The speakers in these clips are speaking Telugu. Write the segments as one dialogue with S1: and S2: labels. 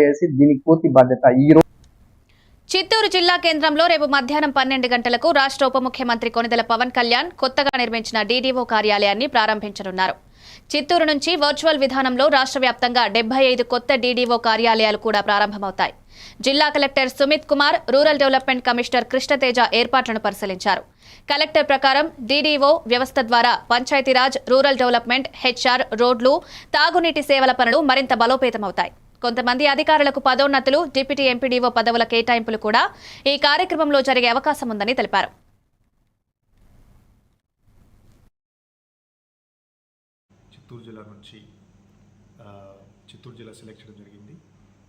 S1: వేసి దీనికి పూర్తి బాధ్యత ఈ రోజు
S2: చిత్తూరు జిల్లా కేంద్రంలో రేపు మధ్యాహ్నం పన్నెండు గంటలకు రాష్ట్ర ఉప ముఖ్యమంత్రి కొనిదెల పవన్ కళ్యాణ్ కొత్తగా నిర్మించిన డీడీఓ కార్యాలయాన్ని ప్రారంభించనున్నారు. చిత్తూరు నుంచి వర్చువల్ విధానంలో రాష్ట్ర వ్యాప్తంగా డెబ్బై ఐదు కొత్త డీడీఓ కార్యాలయాలు కూడా ప్రారంభమవుతాయి. జిల్లా collector Sumit Kumar rural development commissioner Krishnateja ఏర్పాట్లను పరిశీలించారు. కలెక్టర్ ప్రకారం డీడీఓ వ్యవస్థ ద్వారా పంచాయతీరాజ్ రూరల్ డెవలప్మెంట్ హెచ్ఆర్ రోడ్లు తాగునీటి సేవల పనులు మరింత బలోపేతమవుతాయి. కొంతమంది అధికారులకు పదోన్నతులు డిప్యూటీ ఎంపీడీఓ పదవుల కేటాయింపులు కూడా ఈ కార్యక్రమంలో జరిగే అవకాశం ఉందని తెలిపారు.
S3: చిత్తూరు జిల్లా నుంచి చిత్తూరు జిల్లా సెలెక్ట్ చేయడం జరిగింది.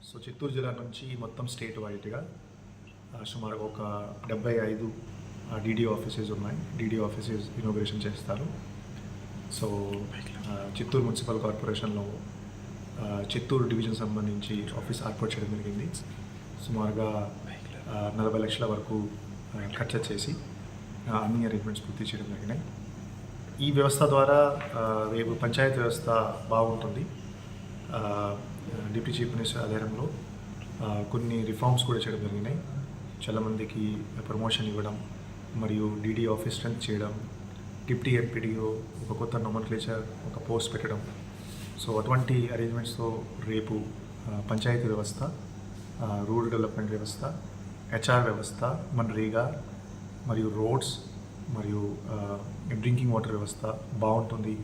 S3: సో చిత్తూరు జిల్లా నుంచి మొత్తం స్టేట్ వైడ్గా సుమారు ఒక డెబ్బై ఐదు డీడీ ఆఫీసెస్ ఉన్నాయి. డీడీ ఆఫీసెస్ ఇనాగ్రేషన్ చేస్తారు. సో చిత్తూరు మున్సిపల్ కార్పొరేషన్లో చిత్తూరు డివిజన్ సంబంధించి ఆఫీస్ ఏర్పాటు చేయడం జరిగింది. సుమారుగా నలభై లక్షల వరకు ఖర్చు చేసి అన్ని అరేంజ్మెంట్స్ పూర్తి చేయడం జరిగినాయి. ఈ వ్యవస్థ ద్వారా రేపు పంచాయతీ వ్యవస్థ బాగుంటుంది. డిప్యూటీ చీఫ్ మినిస్టర్ ఆధారంలో కొన్ని రిఫార్మ్స్ కూడా చేయడం జరిగినాయి. చాలామందికి ప్రమోషన్ ఇవ్వడం మరియు డీడీ ఆఫీస్ స్ట్రెంత్ చేయడం డిప్యూటీ ఎంపీడీఓ ఒక కొత్త నోమన్క్లేచర్ ఒక పోస్ట్ పెట్టడం సో అటువంటి అరేంజ్మెంట్స్తో రేపు పంచాయతీ వ్యవస్థ రూరల్ డెవలప్మెంట్ వ్యవస్థ హెచ్ఆర్ వ్యవస్థ మన్రేగా మరియు రోడ్స్ మరియు డ్రింకింగ్ వాటర్ వ్యవస్థ బాగుంటుంది.